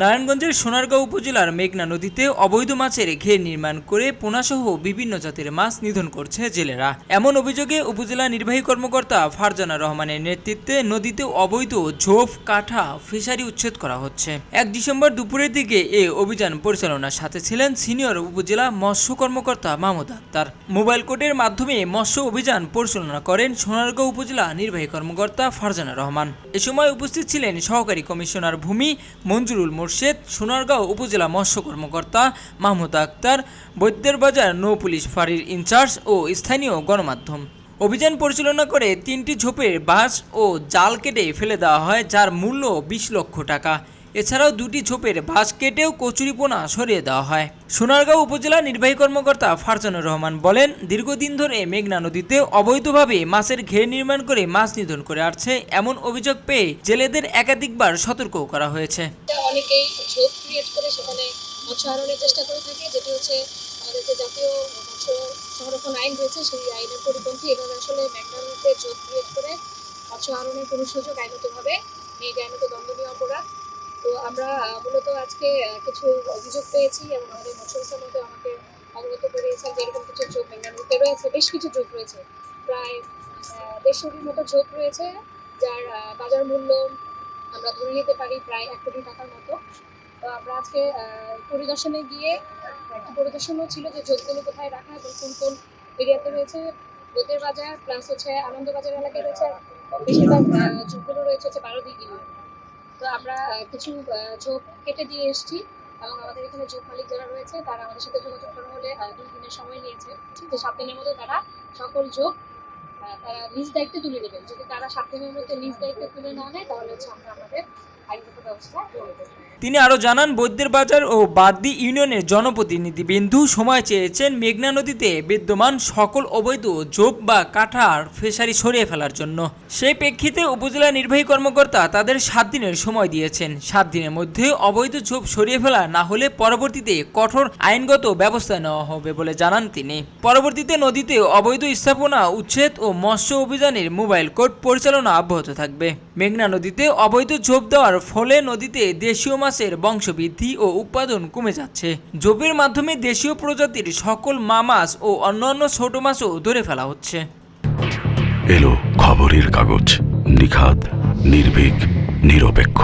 নারায়ণগঞ্জের সোনারগাঁও উপজেলার মেঘনা নদীতে অবৈধ মাছের ঘের নির্মাণ করে পোনাসহ বিভিন্ন জাতের মাছ নিধন করছে জেলেরা। এমন অভিযোগে উপজেলা নির্বাহী কর্মকর্তা ফারজানা রহমানের নেতৃত্বে নদীতে অবৈধ ঝোপ, কাঠা, ফিশারি উচ্ছেদ করা হচ্ছে। এক ডিসেম্বর দুপুরের দিকে এ অভিযান পরিচালনার সাথে ছিলেন সিনিয়র উপজেলা মৎস্য কর্মকর্তা মাহমুদ আক্তার। মোবাইল কোর্টের মাধ্যমে মৎস্য অভিযান পরিচালনা করেন সোনারগাঁও উপজেলা নির্বাহী কর্মকর্তা ফারজানা রহমান। এ সময় উপস্থিত ছিলেন সহকারী কমিশনার ভূমি মঞ্জুরুল মোর্শেদ, সোনারগাঁও উপজেলা মৎস্য কর্মকর্তা মাহমুদ আক্তার, বৈদ্যের বাজার নৌ পুলিশ ফাঁড়ির ইনচার্জ ও স্থানীয় গণমাধ্যম। অভিযান পরিচালনা করে তিনটি ঝোপের বাঁশ ও জাল কেটে ফেলে দেওয়া হয়, যার মূল্য বিশ লক্ষ টাকা। এছাড়াও দুটি ঝোপের বাঁশ কেটেও কচুরিপোনা সরিয়ে দেওয়া হয়। সোনারগাঁও উপজেলা নির্বাহী কর্মকর্তা ফারজানুর রহমান বলেন, দীর্ঘদিন ধরে মেঘনা নদীতে অবৈধভাবে মাছের ঘের নির্মাণ করে মাছ নিধন করে আসছে এমন অভিযোগ পেয়ে জেলেদের একাধিকবার সতর্কও করা হয়েছে। আমাদের সংরক্ষণ আইন রয়েছে, সেই আইনের পরিপন্থী এভাবে আসলে ক্রিয়েট করে মৎস্য আহরণের কোনো সুযোগ আইনতভাবে এই আইনত আমরা মূলত আজকে কিছু অভিযোগ পেয়েছি এবং আমাদের মৎস্য মধ্যে আমাকে অবগত করিয়েছেন যে এরকম কিছু যোগ ম্যাগনাতে রয়েছে, বেশ কিছু যোগ রয়েছে। প্রায় দেড়শোটির মতো যোগ রয়েছে, যার বাজার মূল্য আমরা ধরে নিতে পারি প্রায় এক কোটি টাকার মতো। তো আমরা আজকে পরিদর্শনে গিয়ে একটি পরিদর্শনও ছিল যে যোগগুলো কোথায় রাখা এবং কোন কোন এরিয়াতে রয়েছে। বৈদ্যের বাজার, প্লাস হচ্ছে আনন্দবাজার এলাকায় রয়েছে। বেশিরভাগ যোগগুলো রয়েছে হচ্ছে বারো দিঘি তো আমরা কিছু ঝোপ কেটে দিয়ে এসেছি এবং আমাদের এখানে ঝোপ মালিক যারা রয়েছে, তারা আমাদের সাথে যোগাযোগ করা হলে দুই দিনের সময় নিয়েছে। সাত দিনের মধ্যে তারা সকল ঝোপ তারা নিজ দায়িত্বে তুলে নেবেন। যদি তারা সাত দিনের মধ্যে নিজ দায়িত্বে তুলে না নেয়, তাহলে হচ্ছে আমরা আমাদের তিনি আরও জানান, বৈদ্যের বাজার ও বাদ্দি ইউনিয়নের জনপ্রতিনিধি বিন্দু সময় চেয়েছেন মেঘনা নদীতে বিদ্যমান সকল অবৈধ জোপ বা কাঠার ফেসারি সরিয়ে ফেলার জন্য। সেই প্রেক্ষিতে উপজেলা নির্বাহী কর্মকর্তা তাদের সাত দিনের সময় দিয়েছেন। সাত দিনের মধ্যে অবৈধ ঝোপ সরিয়ে ফেলা না হলে পরবর্তীতে কঠোর আইনগত ব্যবস্থা নেওয়া হবে বলে জানান তিনি। পরবর্তীতে নদীতে অবৈধ স্থাপনা, উচ্ছেদ ও মৎস্য অভিযানের মোবাইল কোর্ট পরিচালনা অব্যাহত থাকবে। মেঘনা নদীতে অবৈধ ঝোপ দেওয়ার ফলে নদীতে দেশীয় মাছের বংশবৃদ্ধি ও উৎপাদন কমে যাচ্ছে। জোপের মাধ্যমে দেশীয় প্রজাতির সকল মা মাছ ও অন্যান্য ছোট মাছও ধরে ফেলা হচ্ছে। এলো খবরের কাগজ। নিখাদ, নির্ভীক, নিরপেক্ষ।